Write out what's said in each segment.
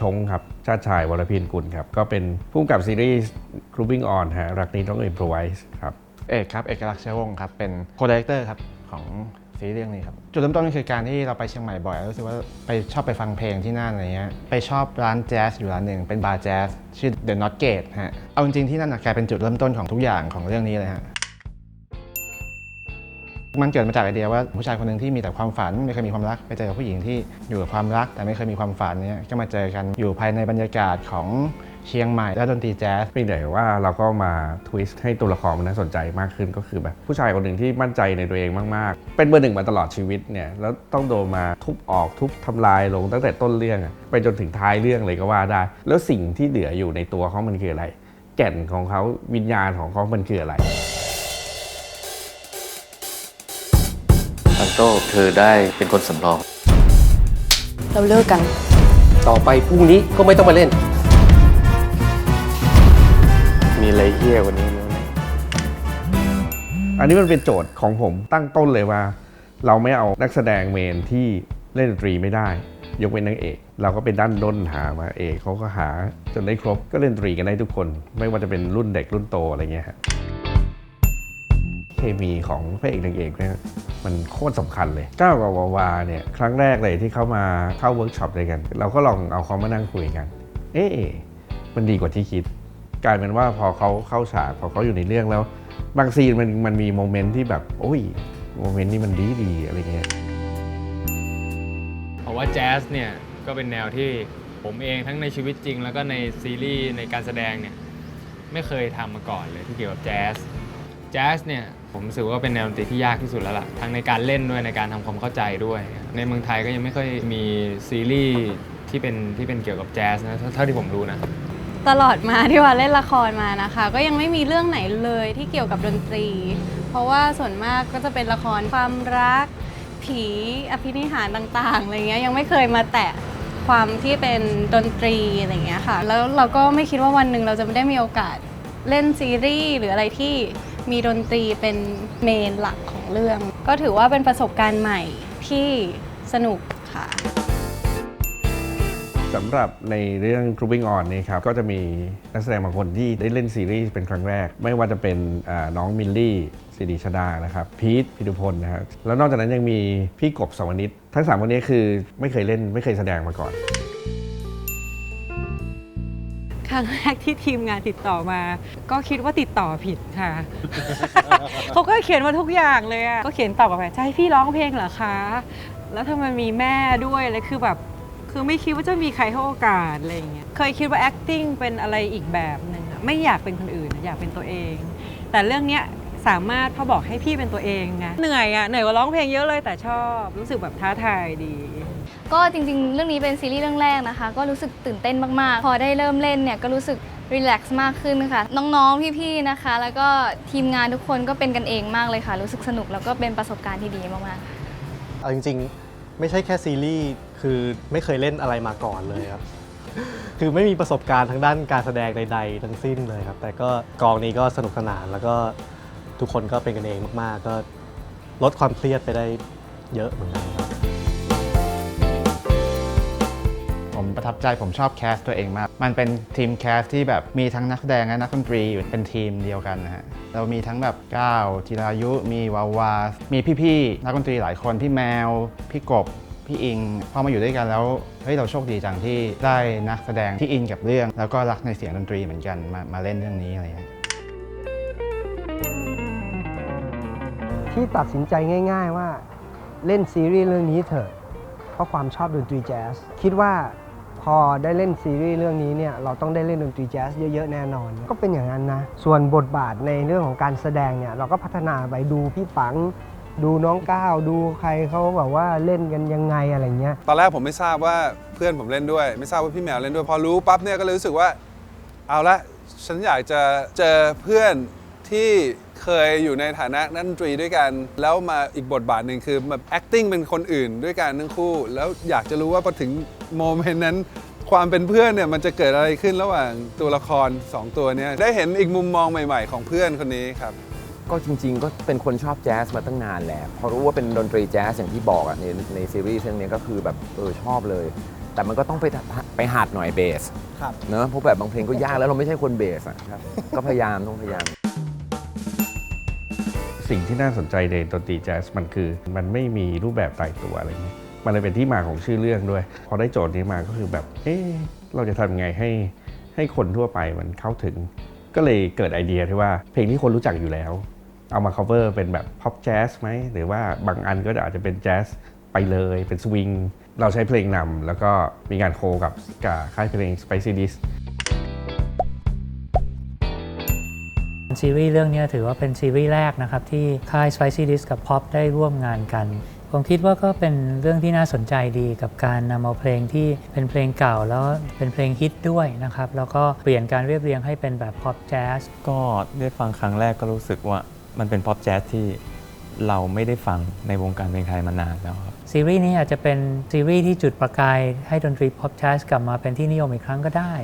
ชงครับ ชาติชายวรพินกุลครับ ก็เป็นผู้กำกับซีรีส์ Grouping On ฮะรักนี้ต้อง improvise ครับ เอกครับ เอกลักษณ์เชยวงศ์ครับ เป็นโคดีเรคเตอร์ครับของซีรีส์เรื่องนี้ครับ จุดเริ่มต้นก็คือการที่เราไปเชียงใหม่บ่อยแล้วรู้สึกว่าไปชอบไปฟังเพลงที่นั่นอะไรเงี้ยไปชอบร้านแจ๊สอยู่ร้านหนึ่งเป็นบาร์แจ๊สชื่อ The Not Gate ฮะเอาจริงๆที่นั่นนะกลายเป็นจุดเริ่มต้นของทุกอย่างของเรื่องนี้เลยฮะ มันเกิดมาจากไอเดียว่าผู้ชายคนหนึ่งที่มีแต่ความฝันไม่เคยมีความรักไปเจอกับผู้หญิงที่อยู่กับความรัก แต่ไม่เคยมีความฝันเนี่ยก็มาเจอกันอยู่ภายในบรรยากาศของเชียงใหม่และดนตรีแจ๊สเพีแต่ว่าเราก็มาทวิสต์ให้ตัวละครมันน่าสนใจมากขึ้นก็คือแบบผู้ชายคนหนึ่งที่มั่นใจในตัวเองมากๆ เป็นเบอร์หนึ่งมาตลอดชีวิตเนี่ยแล้วต้องโดนมาทุบออกทุบทำลายลงตั้งแต่ต้นเรื่องไปจนถึงท้ายเรื่องเลยก็ว่าได้ แล้วสิ่งที่เหลืออยู่ในตัวเขามันคืออะไร แก่นของเขาวิญญาณของเขามันคืออะไร โต้เธอได้เป็นคนสำรอง เราเลิกกัน ต่อไปพรุ่งนี้ก็ไม่ต้องมาเล่น มีอะไรเฮี้ยกว่านี้มั้ยอันนี้มันเป็นโจทย์ของผมตั้งต้นเลยว่า เราไม่เอานักแสดงเมนที่เล่นดนตรีไม่ได้ ยกเว้นนางเอก เราก็ไปด้านด้นหามาเอกเขาก็หาจนได้ครบก็เล่นดนตรีกันได้ทุกคน ไม่ว่าจะเป็นรุ่นเด็กรุ่นโตอะไรเงี้ยฮะ เคมีของพระเอกนางเอกเนี่ยมันโคตรสำคัญเลยก้าวกับวาวาเนี่ยครั้งแรกเลยที่เขามาเข้าเวิร์กช็อปด้วยกัน เราก็ลองเอาเขามานั่งคุยกัน เอ๊ะมันดีกว่าที่คิด กลายเป็นว่าพอเขาเข้าฉากพอเขาอยู่ในเรื่องแล้ว บางซีนมันมันมีโมเมนต์ที่แบบโอ้ยโมเมนต์นี้มันดีดีๆอะไรเงี้ยเพราะว่าแจ๊สเนี่ยก็เป็นแนวที่ผมเองทั้งในชีวิตจริง แล้วก็ในซีรีส์ในการแสดงเนี่ยไม่เคยทำมาก่อนเลยที่เกี่ยวกับแจ๊ส แจ๊สเนี่ยผมรู้สึกว่าเป็นแนวดนตรีที่ยากที่สุดแล้วล่ะทั้งในการเล่นด้วยในการทำความเข้าใจด้วย ในเมืองไทยก็ยังไม่ค่อยมีซีรีส์ที่เป็นที่เป็นเกี่ยวกับแจ๊สนะเท่าเท่าที่ผมรู้นะตลอดมาที่ว่าเล่นละครมานะคะ ก็ยังไม่มีเรื่องไหนเลยที่เกี่ยวกับดนตรี เพราะว่าส่วนมากก็จะเป็นละครความรัก ผีอภินิหารต่างๆอะไรเงี้ยยังไม่เคยมาแตะความที่เป็นดนตรีอะไรเงี้ยค่ะ แล้วเราก็ไม่คิดว่าวันหนึ่งเราจะไม่ได้มีโอกาสเล่นซีรีส์หรืออะไรที่ มีดนตรีเป็นเมนหลักของเรื่อง ก็ถือว่าเป็นประสบการณ์ใหม่ที่สนุกค่ะสำหรับในเรื่อง Grouping On นี่ครับ ก็จะมีนักแสดงบางคนที่ได้เล่นซีรีส์เป็นครั้งแรก ไม่ว่าจะเป็นน้องมิลลี่สิริชดานะครับพีทพิทุพลนะครับแล้วนอกจากนั้นยังมีพี่กบสวนิตทั้ง 3 คนนี้คือไม่เคยเล่นไม่เคยแสดงมาก่อน ครั้งแรกที่ทีมงานติดต่อมา ก็คิดว่าติดต่อผิดค่ะ เขาก็เขียนมาทุกอย่างเลยอะก็เขียนตอบกลับไปจะให้พี่ร้องเพลงเหรอคะ แล้วทำไมมีแม่ด้วยเลยคือแบบคือไม่คิดว่าจะมีใครให้โอกาสอะไรอย่างเงี้ยเคยคิดว่า acting เป็นอะไรอีกแบบหนึ่งอะไม่อยากเป็นคนอื่นอยากเป็นตัวเอง แต่เรื่องเนี้ยสามารถพอบอกให้พี่เป็นตัวเองไงเหนื่อยอะเหนื่อยกว่าร้องเพลงเยอะเลยแต่ชอบรู้สึกแบบท้าทายดี ก็จริงๆ เรื่องนี้เป็นซีรีส์เรื่องแรกนะคะ ก็รู้สึกตื่นเต้นมากๆ พอได้เริ่มเล่นเนี่ยก็รู้สึกรีแลกซ์มากขึ้นค่ะ น้องๆ พี่ๆ นะคะ แล้วก็ทีมงานทุกคนก็เป็นกันเองมากเลยค่ะ รู้สึกสนุกแล้วก็เป็นประสบการณ์ที่ดีมากๆ เอาจริงๆ ไม่ใช่แค่ซีรีส์ คือไม่เคยเล่นอะไรมาก่อนเลยครับ คือไม่มีประสบการณ์ทางด้านการแสดงใด ๆ ทั้งสิ้นเลยครับ แต่ก็กองนี้ก็สนุกสนานแล้วก็ทุกคนก็เป็นกันเองมากๆ ก็ลดความเครียดไปได้เยอะเหมือนกันครับ ผมประทับใจผมชอบแคสตัวเองมาก มันเป็นทีมแคสที่แบบมีทั้งนักแสดงและนักดนตรีอยู่เป็นทีมเดียวกันนะฮะเรามีทั้งแบบก้าวจิรายุ มีวาวา มีพี่ๆนักดนตรีหลายคนพี่แมว พี่กบพี่อิงพอมาอยู่ด้วยกันแล้วเฮ้ยเราโชคดีจังที่ได้นักแสดงที่อินกับเรื่อง แล้วก็รักในเสียงดนตรีเหมือนกันมามาเล่นเรื่องนี้อะไรอย่างเงี้ยที่ตัดสินใจง่าย ๆว่าเล่นซีรีส์เรื่องนี้เถอะเพราะความชอบดนตรีแจ๊สคิดว่า พอได้เล่นซีรีส์เรื่องนี้เนี่ยเราต้องได้เล่นดนตรีแจ๊สเยอะๆแน่นอน ก็เป็นอย่างนั้นนะ ส่วนบทบาทในเรื่องของการแสดงเนี่ยเราก็พัฒนาไปดูพี่ปัง ดูน้องก้าวดูใครเขาแบบว่าเล่นกันยังไงอะไรเงี้ย ตอนแรกผมไม่ทราบว่าเพื่อนผมเล่นด้วย ไม่ทราบว่าพี่แมวเล่นด้วย พอรู้ปั๊บเนี่ยก็เลยรู้สึกว่า เอาละฉันอยากจะเจอเพื่อนที่ เคยอยู่ในฐานะนักดนตรีด้วยกัน แล้วมาอีกบทบาทหนึ่งคือมา acting เป็นคนอื่นด้วยกันทั้งคู่ แล้วอยากจะรู้ว่าพอถึงโมเมนต์นั้น ความเป็นเพื่อนเนี่ยมันจะเกิดอะไรขึ้นระหว่างตัวละครสองตัวเนี้ได้เห็นอีกมุมมองใหม่ ๆ ของเพื่อนคนนี้ครับก็จริงๆ ก็เป็นคนชอบแจ๊สมาตั้งนานแหละพอรู้ว่าเป็นดนตรีแจ๊สอย่างที่บอกอะในในซีรีส์เรื่องนี้ก็คือแบบเออชอบเลย แต่มันก็ต้องไปไปหาดหน่อยเบสครับเนอะเพราะแบบบางเพลงก็ยากแล้วเราไม่ใช่คนเบสอะครับ ก็พยายามต้องพยายาม สิ่งที่น่าสนใจในดนตรีแจ๊สมันคือ มันไม่มีรูปแบบตายตัวอะไรเงี้ยมันเลยเป็นที่มาของชื่อเรื่องด้วย พอได้โจทย์นี้มาก็คือแบบเอ๊ะเราจะทำยังไงให้ให้คนทั่วไปมันเข้าถึง ก็เลยเกิดไอเดียที่ว่าเพลงที่คนรู้จักอยู่แล้ว เอามา cover เป็นแบบ pop jazz ไหมหรือว่าบางอันก็อาจจะเป็นแจ๊สไปเลยเป็นสวิงเราใช้เพลงนำแล้วก็มีการโคกับกับค่ายเพลง Spicy d i s ซีรีส์เรื่องนี้ถือว่าเป็นซีรีส์แรกนะครับที่ค่าย Spicy Dish กับ Pop ได้ร่วมงานกัน ผมคิดว่าก็เป็นเรื่องที่น่าสนใจดีกับการนำเอาเพลงที่เป็นเพลงเก่าแล้วเป็นเพลงฮิตด้วยนะครับ แล้วก็เปลี่ยนการเรียบเรียงให้เป็นแบบ Pop Jazz ก็ได้ฟังครั้งแรกก็รู้สึกว่ามันเป็นป๊อปแจ๊สที่เราไม่ได้ฟังในวงการเพลงไทยมานานแล้วครับซีรีส์นี้อาจจะเป็นซีรีส์ที่จุดประกายให้ดนตรี Pop Jazz กลับมาเป็นที่นิยมอีกครั้งก็ได้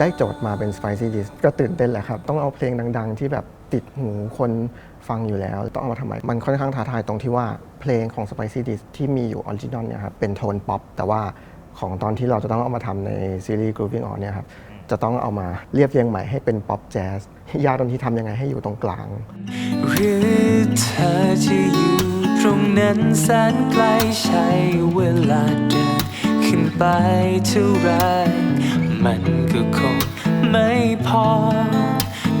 ได้โจทย์มาเป็น Spicy Dish ก็ตื่นเต้นแหละครับ ต้องเอาเพลงดัง ๆ ที่แบบติดหูคนฟังอยู่แล้ว ต้องเอามาทำไมมันค่อนข้างท้าทายตรงที่ว่าเพลงของ Spicy Dish ที่มีอยู่ออริจินอลเนี่ยครับเป็นโทนป๊อปแต่ว่าของตอนที่เราจะต้องเอามาทำในซีรีส์ Grooving On เนี่ยครับจะต้องเอามาเรียบเรียงใหม่ให้เป็นป๊อปแจ๊สยากตรงที่ทำยังไงให้อยู่ตรงกลางหรือเธอจะอยู่ตรงนั้นแสนไกลใช้เวลาเดินขึ้นไปเท่าไร มันก็คงไม่พอ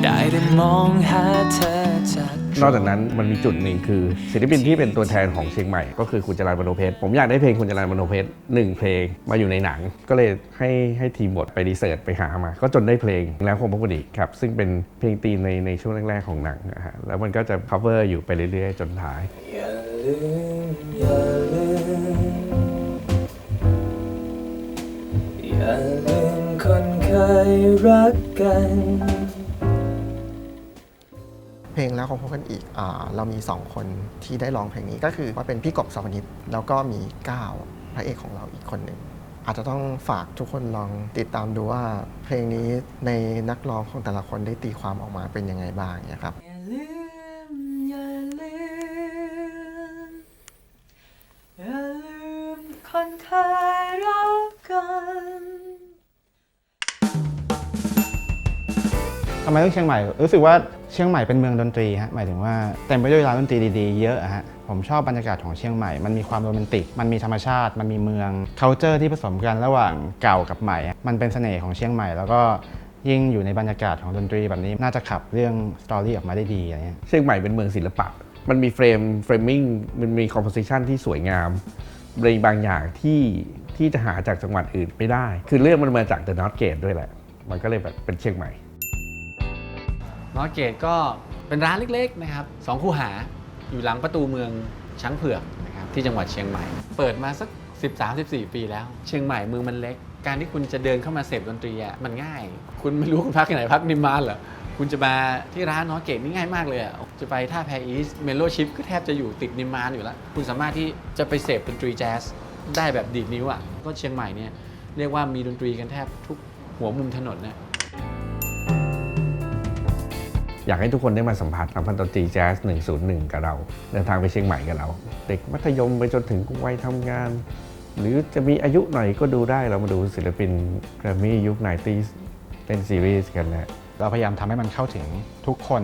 ได้แต่มองหาเธอจากนอกจากนั้นมันมีจุดหนึ่งคือศิลปินที่เป็นตัวแทนของเชียงใหม่ ก็คือคุณจรัญมโนเพชรผมอยากได้เพลงคุณจรัญมโนเพชรหนึ่งเพลงมาอยู่ในหนัง ก็เลยให้ให้ทีมบทไปรีเสิร์ชไปหามา ก็จนได้เพลงแล้วคงพบดีครับ ซึ่งเป็นเพลงตีมในในช่วงแรกๆของหนังนะฮะแล้วมันก็จะ cover อยู่ไปเรื่อยๆ จนท้ายอย่าลืมอย่าลืมอย่าลืมคนเคย รักกัน เพลงแล้วของพวกกันอีกอาเรามี 2 คนที่ได้ร้องเพลงนี้ก็คือว่าเป็นพี่กบสวนิชแล้วก็มีก้าวพระเอกของเราอีกคนหนึ่งอาจจะต้องฝากทุกคนลองติดตามดูว่าเพลงนี้ในนักร้องของแต่ละคนได้ตีความออกมาเป็นยังไงบ้างเนี่ยครับ ทำไมต้องเชียงใหม่ รู้สึกว่าเชียงใหม่เป็นเมืองดนตรีฮะ หมายถึงว่าเต็มไปด้วยร้านดนตรีดีๆ เยอะฮะ ผมชอบบรรยากาศของเชียงใหม่ มันมีความโรแมนติก มันมีธรรมชาติ มันมีเมือง c u เจอร์ที่ผสมกันระหว่างเก่ากับใหม่อะมันเป็นเสน่ห์ของเชียงใหม่ แล้วก็ยิ่งอยู่ในบรรยากาศของดนตรีแบบนี้ น่าจะขับเรื่องสตอรี่ออกมาได้ดีอะไรเงี้ย เชียงใหม่เป็นเมืองศิลปะ มันมีเฟรม เฟรมมิ่ง มันมีคอมโพสิชันที่สวยงามในบางอย่างที่ที่จะหาจากจังหวัดอื่นไม่ได้ คือเรื่องมันมาจากเดอะนอตเกตด้วยแหละ มันก็เลยแบบเป็นเชียงใหม่ นอตเกตก็เป็นร้านเล็กๆนะครับสองคูหาอยู่หลังประตูเมืองช้างเผือกนะครับที่จังหวัดเชียงใหม่ เปิดมาสัก 13-14 ปีแล้ว เชียงใหม่เมืองมันเล็ก การที่คุณจะเดินเข้ามาเสพดนตรีอะมันง่าย คุณไม่รู้คุณพักที่ไหนพักนิมมานเหรอคุณจะมาที่ร้านนอตเกตนี่ง่ายมากเลยอะจะไปท่าแพอีสเมโลชิพก็แทบจะอยู่ติดนิมมานอยู่แล้ว คุณสามารถที่จะไปเสพดนตรีแจ๊สได้แบบดีดนิ้วอะก็เชียงใหม่เนี่ยเรียกว่ามีดนตรีกันแทบทุกหัวมุมถนนเนี่ย อยากให้ทุกคนได้มาสัมผัสสัมพันธ์ดนตรีแจ๊ส101 กับเรา เดินทางไปเชียงใหม่กับเรา เด็กมัธยมไปจนถึงวัยทำงาน หรือจะมีอายุหน่อยก็ดูได้เรามาดูศิลปินแกรมมี่ยุค90เล่นซีรีส์กันนะเราพยายามทำให้มันเข้าถึงทุกคน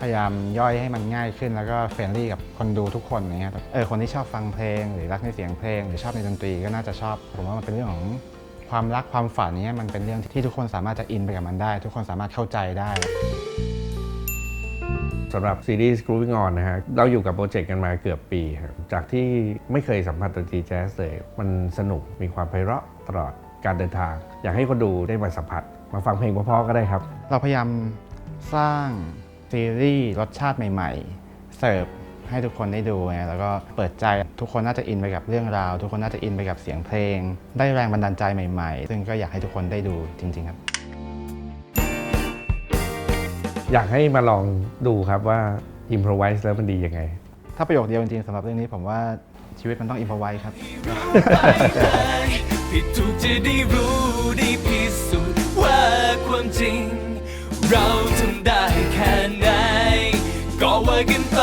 พยายามย่อยให้มันง่ายขึ้นแล้วก็เฟรนลี่กับคนดูทุกคนอย่างเงี้ยแบบเออคนที่ชอบฟังเพลง หรือรักในเสียงเพลง หรือชอบในดนตรีก็น่าจะชอบ ผมว่ามันเป็นเรื่องของความรักความฝันเนี้ยมันเป็นเรื่องที่ทุกคนสามารถจะอินไปกับมันได้ ทุกคนสามารถเข้าใจได้ สำหรับซีรีส์ Grooving On นะฮะ เราอยู่กับโปรเจกต์กันมาเกือบปีครับจากที่ไม่เคยสัมผัสดนตรีแจ๊สเลย มันสนุกมีความไพเราะตลอดการเดินทาง อยากให้คนดูได้มาสัมผัส มาฟังเพลงเพราะๆก็ได้ครับ เราพยายามสร้างซีรีส์รสชาติใหม่ ๆ เสิร์ฟให้ทุกคนได้ดูไงแล้วก็เปิดใจทุกคนน่าจะอินไปกับเรื่องราว ทุกคนน่าจะอินไปกับเสียงเพลง ได้แรงบันดาลใจใหม่ ๆ ซึ่งก็อยากให้ทุกคนได้ดูจริง ๆ ครับ อยากให้มาลองดูครับว่าอิมพรไวส์แล้วมันดียังไง ถ้าประโยคเดียวจริงๆสำหรับเรื่องนี้ผมว่าชีวิตมันต้องอิมพรไวส์ครับ ผิดถูกจะได้รู้ได้พิสูจน์ว่าความจริง เราทำได้แค่ไหนก็ว่ากันไป